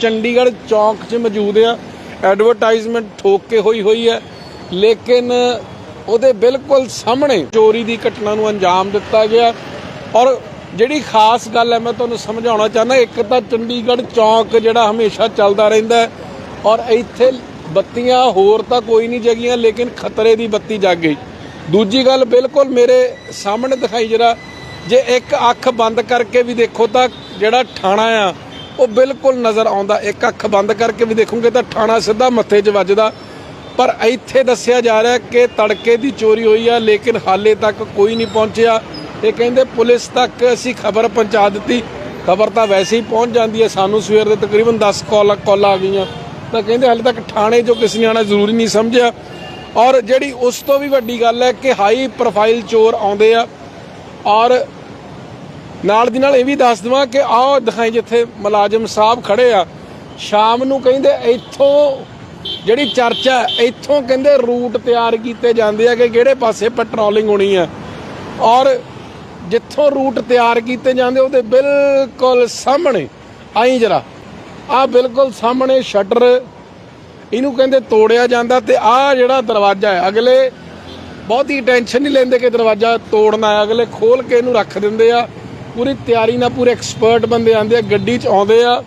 ਚੰਡੀਗੜ੍ਹ ਚੌਂਕ 'ਚ ਮੌਜੂਦ ਆ। ਐਡਵਰਟਾਈਜ਼ਮੈਂਟ ਠੋਕ ਕੇ ਹੋਈ ਹੋਈ ਹੈ ਲੇਕਿਨ ਉਹਦੇ ਬਿਲਕੁਲ ਸਾਹਮਣੇ ਚੋਰੀ ਦੀ ਘਟਨਾ ਨੂੰ ਅੰਜਾਮ ਦਿੱਤਾ ਗਿਆ। ਔਰ ਜਿਹੜੀ ਖਾਸ ਗੱਲ ਹੈ, ਮੈਂ ਤੁਹਾਨੂੰ ਸਮਝਾਉਣਾ ਚਾਹੁੰਦਾ, ਇੱਕ ਤਾਂ ਚੰਡੀਗੜ੍ਹ ਚੌਂਕ ਜਿਹੜਾ ਹਮੇਸ਼ਾ ਚੱਲਦਾ ਰਹਿੰਦਾ ਔਰ ਇੱਥੇ ਬੱਤੀਆਂ ਹੋਰ ਤਾਂ ਕੋਈ ਨਹੀਂ ਜਗੀਆਂ, ਲੇਕਿਨ ਖਤਰੇ ਦੀ ਬੱਤੀ ਜਗ ਗਈ। ਦੂਜੀ ਗੱਲ ਬਿਲਕੁਲ ਮੇਰੇ ਸਾਹਮਣੇ ਦਿਖਾਈ ਜਰਾ, ਜੇ ਇੱਕ ਅੱਖ ਬੰਦ ਕਰਕੇ ਵੀ ਦੇਖੋ ਤਾਂ ਜਿਹੜਾ ਥਾਣਾ ਆ ਉਹ ਬਿਲਕੁਲ ਨਜ਼ਰ ਆਉਂਦਾ। ਇੱਕ ਅੱਖ ਬੰਦ ਕਰਕੇ ਵੀ ਦੇਖੋਗੇ ਤਾਂ ਠਾਣਾ ਸਿੱਧਾ ਮੱਥੇ 'ਚ ਵੱਜਦਾ। ਪਰ ਇੱਥੇ ਦੱਸਿਆ ਜਾ ਰਿਹਾ ਕਿ ਤੜਕੇ ਦੀ ਚੋਰੀ ਹੋਈ ਆ, ਲੇਕਿਨ ਹਾਲੇ ਤੱਕ ਕੋਈ ਨਹੀਂ ਪਹੁੰਚਿਆ। ਇਹ ਕਹਿੰਦੇ ਪੁਲਿਸ ਤੱਕ ਅਸੀਂ ਖਬਰ ਪਹੁੰਚਾ ਦਿੱਤੀ। ਖਬਰ ਤਾਂ ਵੈਸੇ ਹੀ ਪਹੁੰਚ ਜਾਂਦੀ ਹੈ। ਸਾਨੂੰ ਸਵੇਰ ਦੇ ਤਕਰੀਬਨ 10 ਕਾਲ ਕਾਲਾਂ ਆ ਗਈਆਂ। ਤਾਂ ਕਹਿੰਦੇ ਹਾਲੇ ਤੱਕ ਥਾਣੇ ਜੋ ਕਿਸੇ ਨੇ ਆਉਣਾ ਜ਼ਰੂਰੀ ਨਹੀਂ ਸਮਝਿਆ। ਔਰ ਜਿਹੜੀ ਉਸ ਤੋਂ ਵੀ ਵੱਡੀ ਗੱਲ ਹੈ ਕਿ ਹਾਈ ਪ੍ਰੋਫਾਈਲ ਚੋਰ ਆਉਂਦੇ ਆ। ਔਰ ਨਾਲ ਦੀ ਨਾਲ ਇਹ ਵੀ ਦੱਸ ਦਵਾਂ ਕਿ ਆਹ ਦਿਖਾਈ ਜਿੱਥੇ ਮੁਲਾਜ਼ਮ ਸਾਹਿਬ ਖੜੇ ਆ। ਸ਼ਾਮ ਨੂੰ ਕਹਿੰਦੇ ਇੱਥੋਂ ਜਿਹੜੀ ਚਰਚਾ ਇੱਥੋਂ ਕਹਿੰਦੇ ਰੂਟ ਤਿਆਰ ਕੀਤੇ ਜਾਂਦੇ ਆ ਕਿ ਕਿਹੜੇ ਪਾਸੇ ਪੈਟਰੋਲਿੰਗ ਹੋਣੀ ਆ। ਔਰ ਜਿੱਥੋਂ ਰੂਟ ਤਿਆਰ ਕੀਤੇ ਜਾਂਦੇ, ਉਹਦੇ ਬਿਲਕੁਲ ਸਾਹਮਣੇ, ਆਈ ਜਰਾ ਆ ਬਿਲਕੁਲ ਸਾਹਮਣੇ ਸ਼ਟਰ, ਇਹਨੂੰ ਕਹਿੰਦੇ ਤੋੜਿਆ ਜਾਂਦਾ ਤੇ ਆ ਜਿਹੜਾ ਦਰਵਾਜ਼ਾ ਹੈ, ਅਗਲੇ ਬਹੁਤੀ ਟੈਨਸ਼ਨ ਨਹੀਂ ਲੈਂਦੇ ਕਿ ਦਰਵਾਜ਼ਾ ਤੋੜਨਾ ਹੈ, ਅਗਲੇ ਖੋਲ ਕੇ ਇਹਨੂੰ ਰੱਖ ਦਿੰਦੇ ਆ। ਪੂਰੀ ਤਿਆਰੀ ਨਾਲ ਪੂਰੇ ਐਕਸਪਰਟ ਬੰਦੇ ਆਂਦੇ ਆ ਗੱਡੀ 'ਚ ਆਉਂਦੇ ਆ।